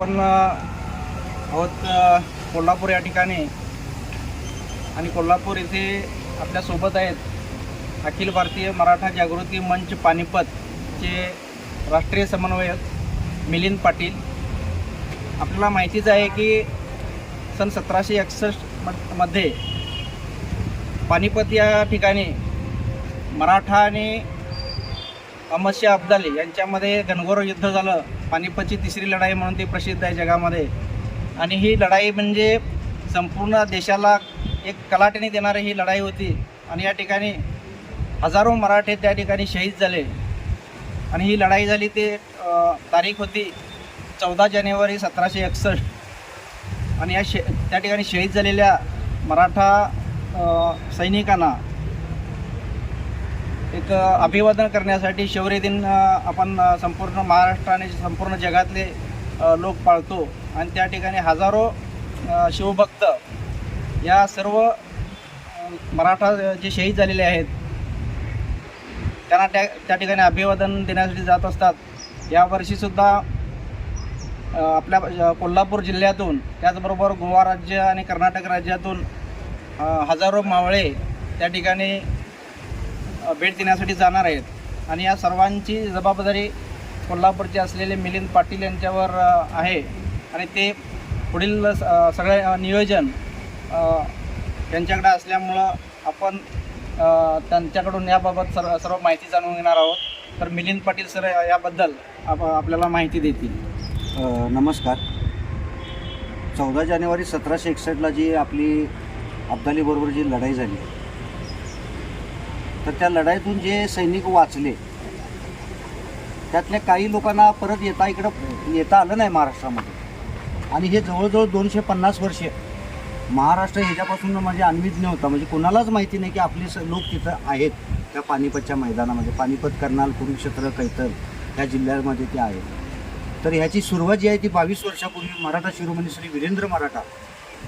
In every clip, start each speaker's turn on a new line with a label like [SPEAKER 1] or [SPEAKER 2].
[SPEAKER 1] आपण आहोत कोल्हापूर या ठिकाणी आणि कोल्हापूर येथे आपल्यासोबत आहेत अखिल भारतीय मराठा जागृती मंच पानिपतचे राष्ट्रीय समन्वयक मिलिंद पाटील. आपल्याला माहितीच आहे की सन सतराशे एकसष्टमध्ये पानिपत या ठिकाणी मराठा आणि अमस्या अब्दाली यांच्यामध्ये घनघोर युद्ध झालं पानिपतची तिसरी लढाई म्हणून ती प्रसिद्ध आहे जगामध्ये. आणि ही लढाई म्हणजे संपूर्ण देशाला एक कलाटणी देणारी ही लढाई होती. आणि या ठिकाणी हजारो मराठे त्या ठिकाणी शहीद झाले. आणि ही लढाई झाली ते तारीख होती चौदा जानेवारी सतराशे एकसष्ट. आणि या शे त्या ठिकाणी शहीद झालेल्या मराठा सैनिकांना एक अभिवादन करण्यासाठी शौर्य दिन आपण संपूर्ण महाराष्ट्र आणि संपूर्ण जगातले लोक पाळतो. आणि त्या ठिकाणी हजारो शिवभक्त या सर्व मराठा जे शहीद झालेले आहेत त्यांना त्या त्या ठिकाणी अभिवादन देण्यासाठी जात असतात. यावर्षीसुद्धा आपल्या कोल्हापूर जिल्ह्यातून त्याचबरोबर गोवा राज्य आणि कर्नाटक राज्यातून हजारो मावळे त्या ठिकाणी भेट देण्यासाठी जाणार आहेत. आणि या सर्वांची जबाबदारी कोल्हापूरचे असलेले मिलिंद पाटील यांच्यावर आहे. आणि ते पुढील अ, सगळे नियोजन त्यांच्याकडे असल्यामुळं आपण त्यांच्याकडून याबाबत सर्व सर्व माहिती जाणून घेणार आहोत. तर मिलिंद पाटील सर याबद्दल आप आपल्याला माहिती देतील.
[SPEAKER 2] नमस्कार. चौदा जानेवारी सतराशे एकसष्टला जी आपली अब्दालीबरोबर जी लढाई झाली तर त्या लढाईतून जे सैनिक वाचले त्यातल्या काही लोकांना परत येता इकडं येता आलं नाही महाराष्ट्रामध्ये. आणि हे जवळजवळ दोनशे पन्नास वर्षे महाराष्ट्र ह्याच्यापासून म्हणजे अन्विज्ञ होता म्हणजे कोणालाच माहिती नाही की आपले स लोक तिथं आहेत त्या पानिपतच्या मैदानामध्ये. पानिपत कर्नाल कुरुक्षेत्र कैतल ह्या जिल्ह्यामध्ये ते आहेत. तर ह्याची सुरुवात जी आहे ती बावीस वर्षापूर्वी मराठा शिरोमणी श्री वीरेंद्र मराठा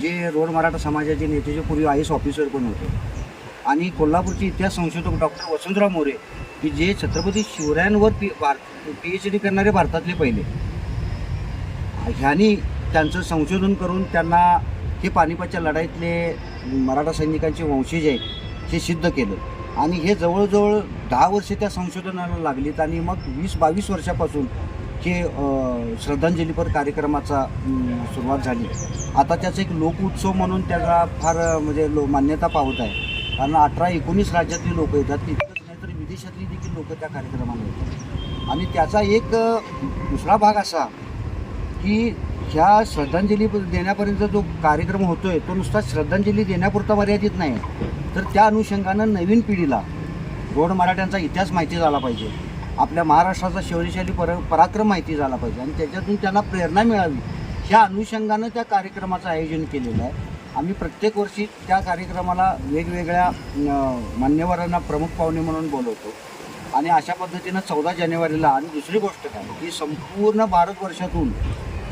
[SPEAKER 2] जे रोड मराठा समाजाचे नेते जे पूर्वी आय एस ऑफिसर पण होते आणि कोल्हापूरचे इतिहास संशोधक डॉक्टर वसंतराव मोरे की जे छत्रपती शिवरायांवर पी भारत पी एच डी करणारे भारतातले पहिले. ह्यांनी त्यांचं संशोधन करून त्यांना हे पानिपतच्या लढाईतले मराठा सैनिकांचे वंशज आहेत हे सिद्ध केलं. आणि हे जवळजवळ दहा वर्षे त्या संशोधनाला लागलीत आणि मग वीस बावीस वर्षापासून हे श्रद्धांजलीपर कार्यक्रमाचा सुरुवात झाली. आता त्याचा एक लोक उत्सव म्हणून त्याला फार म्हणजे लो मान्यता पावत आहे. कारण अठरा एकोणीस राज्यातली लोक येतात तितकंच नाही तर विदेशातली देखील लोक त्या कार्यक्रमाला येतात. आणि त्याचा एक दुसरा भाग असा की ह्या श्रद्धांजली देण्यापर्यंत जो कार्यक्रम होतोय तो नुसता श्रद्धांजली देण्यापुरता मर्यादित नाही. तर त्या अनुषंगानं नवीन पिढीला गोड मराठ्यांचा इतिहास माहिती झाला पाहिजे. आपल्या महाराष्ट्राचा शौर्यशाली पर पराक्रम माहिती झाला पाहिजे. आणि त्याच्यातून त्यांना प्रेरणा मिळावी. ह्या अनुषंगानं त्या कार्यक्रमाचं आयोजन केलेलं आहे. आम्ही प्रत्येक वर्षी त्या कार्यक्रमाला वेगवेगळ्या मान्यवरांना प्रमुख पाहुणे म्हणून बोलवतो. आणि अशा पद्धतीनं चौदा जानेवारीला आणि दुसरी गोष्ट काय की संपूर्ण भारतवर्षातून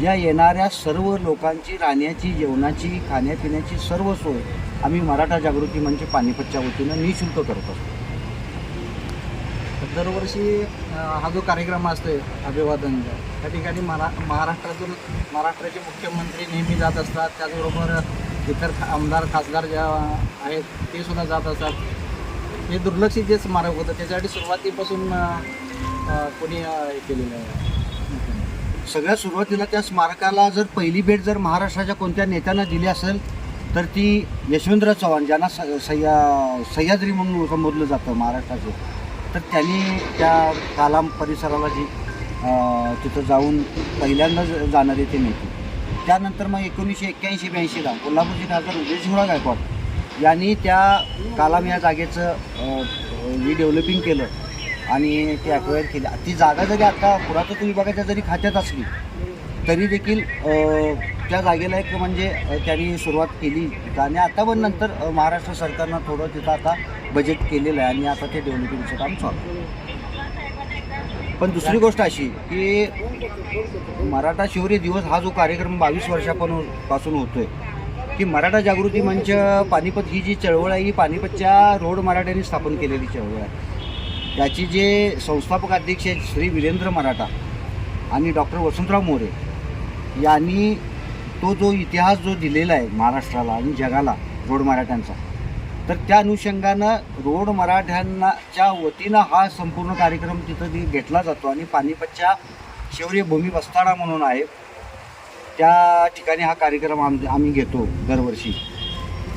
[SPEAKER 2] या येणाऱ्या सर्व लोकांची राहण्याची जेवणाची खाण्यापिण्याची सर्व सोय आम्ही मराठा जागृती मंच पानिपतच्या वतीनं निशुल्क करत असतो.
[SPEAKER 1] दरवर्षी हा जो कार्यक्रम असतो अभिवादनचा त्या ठिकाणी मरा महाराष्ट्रातून महाराष्ट्राचे मुख्यमंत्री नेहमी जात असतात. त्याचबरोबर इतर खा- आमदार खासदार ज्या आहेत ते सुद्धा जात असतात. हे दुर्लक्षित जे स्मारक होतं त्याच्यासाठी सुरुवातीपासून कोणी हे केलेलं आहे.
[SPEAKER 2] सगळ्यात सुरुवातीला त्या स्मारकाला जर पहिली भेट जर महाराष्ट्राच्या कोणत्या नेत्यांना दिली असेल तर ती यशवंतराव चव्हाण ज्यांना स सह्या सह्याद्री म्हणून संबोधलं जातं महाराष्ट्राचं. तर त्यांनी त्या कालाम परिसराला जी तिथं जाऊन पहिल्यांदा ज- जाणारे ते नेते. त्यानंतर मग एकोणीसशे एक्क्याऐंशी ब्याऐंशीला कोल्हापूरचे खासदार उदयसिंहराव गायकवाड यांनी त्या कालाम या जागेचं रिडेव्हलपिंग केलं आणि ती अक्वायर केली. ती जागा जरी आता पुरातत्व विभागाच्या जरी खात्यात असली तरी देखील त्या जागेला एक म्हणजे त्यांनी सुरुवात केली. आणि आता पण नंतर महाराष्ट्र सरकारनं थोडं तिथं आता बजेट केलेलं आहे आणि आता ते डेव्हलपिंगचं काम चालू पण दुसरी गोष्ट अशी की मराठा शिवरी दिवस हा जो कार्यक्रम बावीस वर्षापासून होतो होतोय की मराठा जागृती मंच पानिपत ही जी चळवळ आहे ही पानिपतच्या रोड मराठ्यांनी स्थापन केलेली चळवळ आहे. त्याची जे संस्थापक अध्यक्ष आहेत श्री वीरेंद्र मराठा आणि डॉक्टर वसंतराव मोरे यांनी तो जो इतिहास जो दिलेला आहे महाराष्ट्राला आणि जगाला रोड मराठ्यांचा तर त्या अनुषंगानं रोड मराठ्यांनाच्या वतीनं हा संपूर्ण कार्यक्रम तिथं ती घेतला जातो आणि पानिपतच्या शौर्य भूमी बस्ताडा म्हणून आहे. त्या ठिकाणी हा कार्यक्रम आम आम्ही घेतो दरवर्षी.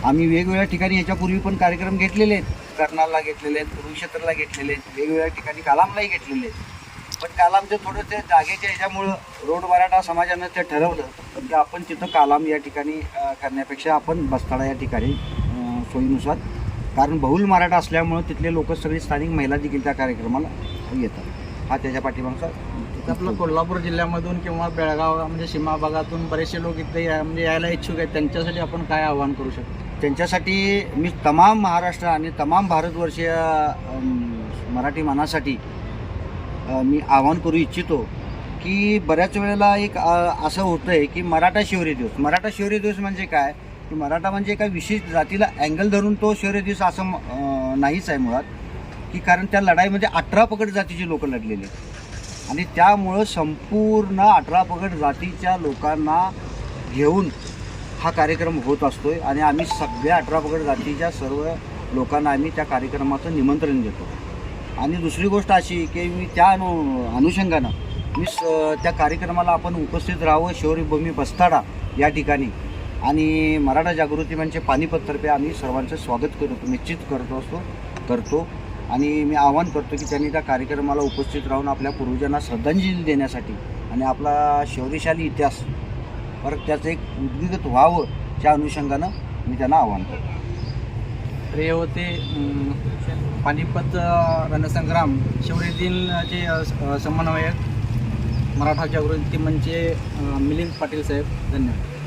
[SPEAKER 2] आम्ही वेगवेगळ्या ठिकाणी याच्यापूर्वी पण कार्यक्रम घेतलेले आहेत. कर्नालला घेतलेले आहेत कुरुक्षेत्रला घेतलेले आहेत वेगवेगळ्या ठिकाणी कालामलाही घेतलेले आहेत. पण कालामचं थोडं ते जागेच्या ह्याच्यामुळं रोड मराठा समाजानं ते ठरवलं की आपण तिथं कालाम या ठिकाणी करण्यापेक्षा आपण बस्ताळा या ठिकाणी सोयीनुसार. कारण बहुल मराठा असल्यामुळं तिथले लोक सगळी स्थानिक महिला देखील त्या कार्यक्रमाला येतात. हा त्याच्या पाठीमागचा
[SPEAKER 1] आपलं कोल्हापूर जिल्ह्यामधून किंवा बेळगाव म्हणजे सीमा भागातून बरेचसे लोक इथे या- म्हणजे यायला इच्छुक आहेत. त्यांच्यासाठी आपण काय आव्हान करू शकतो?
[SPEAKER 2] त्यांच्यासाठी मी तमाम महाराष्ट्र आणि तमाम भारतवर्षीय मराठी मनासाठी मी आवाहन करू इच्छितो की बऱ्याच वेळेला एक असं होतं आहे की मराठा शौर्य दिवस. मराठा शौर्य दिवस म्हणजे काय? की मराठा म्हणजे एका विशेष जातीला अँगल धरून तो शौर्य दिवस असं म- नाहीच आहे मुळात. की कारण त्या लढाईमध्ये म्हणजे अठरा पगड जातीचे लोक लढलेली आहेत. आणि त्यामुळं संपूर्ण अठरा पगड जातीच्या लोकांना घेऊन हा कार्यक्रम होत असतो आहे आणि आम्ही सगळ्या अठरा पगड जातीच्या सर्व लोकांना आम्ही त्या कार्यक्रमाचं निमंत्रण देतो. आणि दुसरी गोष्ट अशी की मी त्या अनु अनुषंगानं मी स त्या कार्यक्रमाला आपण उपस्थित राहावं. शौर्यभूमी बस्ताडा या ठिकाणी. आणि मराठा जागृती म्हणजे पानिपततर्फे आम्ही सर्वांचं स्वागत करतो निश्चित करतो असतो करतो. आणि मी आवाहन करतो की त्यांनी त्या कार्यक्रमाला उपस्थित राहून आपल्या पूर्वजांना श्रद्धांजली देण्यासाठी आणि आपला शौर्यशाली इतिहास परत त्याचं एक उद्विगत व्हावं त्या अनुषंगानं मी त्यांना आवाहन करतो.
[SPEAKER 1] हे होते पानिपत रणसंग्राम शौर्य दिनचे समन्वयक मराठा जागृती मंचचे मिलिंद पाटील साहेब. धन्यवाद.